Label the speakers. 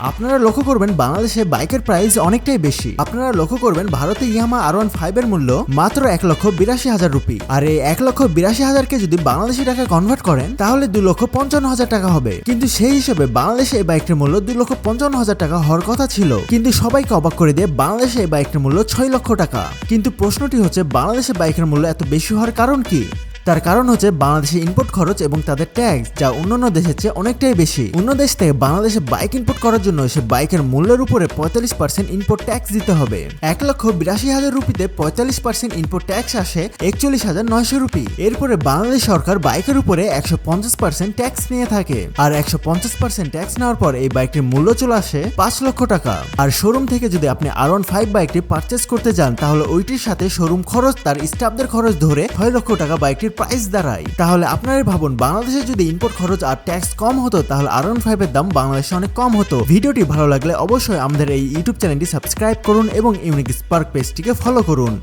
Speaker 1: আপনারা লক্ষ্য করবেন বাংলাদেশে বাইকের প্রাইস অনেকটাই বেশি। আপনারা লক্ষ্য করবেন ভারতে ইয়ামা আর ওয়ান ফাইভ এর মূল্য মাত্র এক লক্ষ বিরাশি হাজার রুপি। আর এই এক লক্ষ বিরাশি হাজারকে যদি বাংলাদেশি টাকা কনভার্ট করেন, তাহলে দুই লক্ষ পঞ্চান্ন হাজার টাকা হবে। কিন্তু সেই হিসেবে বাংলাদেশে এই বাইকটির মূল্য দুই লক্ষ পঞ্চান্ন হাজার টাকা হওয়ার কথা ছিল। কিন্তু সবাইকে অবাক করে দিয়ে বাংলাদেশে এই বাইকটির মূল্য ছয় লক্ষ টাকা। কিন্তু প্রশ্নটি হচ্ছে, বাংলাদেশে বাইকের মূল্য এত বেশি হওয়ার কারণ কি? তার কারণ হচ্ছে বাংলাদেশে ইম্পোর্ট খরচ এবং তাদের ট্যাক্স যা অন্যান্য দেশের চেয়ে অনেকটাই বেশি। অন্য দেশ থেকে বাংলাদেশে বাইক ইম্পোর্ট করার জন্য সে বাইকের মূল্যের উপরে পঁয়তাল্লিশ পার্সেন্ট ইম্পোর্ট ট্যাক্স দিতে হবে। এক লক্ষ বিরাশি হাজার রুপিতে পঁয়তাল্লিশ পার্সেন্ট ইম্পোর্ট ট্যাক্স আসে একচল্লিশ হাজার নয়শো রুপি। এরপরে বাংলাদেশ সরকার বাইকের উপরে একশো পঞ্চাশ পার্সেন্ট ট্যাক্স নিয়ে থাকে আর একশো পঞ্চাশ পার্সেন্ট ট্যাক্স নেওয়ার পর এই বাইকটির মূল্য চলে আসে পাঁচ লক্ষ টাকা। আর শোরুম থেকে যদি আপনি আর ওয়ান ফাইভ বাইকটি পারচেস করতে যান, তাহলে ওইটির সাথে শোরুম খরচ তার স্টাফদের খরচ ধরে ছয় লক্ষ টাকা বাইকটির প্রাইস দাঁড়ায় তাহলে আপনারাই ভাবুন, বাংলাদেশে যদি ইম্পোর্ট খরচ আর ট্যাক্স কম হতো, তাহলে আর ওয়ান ফাইভের দাম বাংলাদেশে অনেক কম হতো। ভিডিওটি ভালো লাগলে অবশ্যই আমাদের এই ইউটিউব চ্যানেলটি সাবস্ক্রাইব করুন এবং ইউনিক স্পার্ক পেজটিকে ফলো করুন।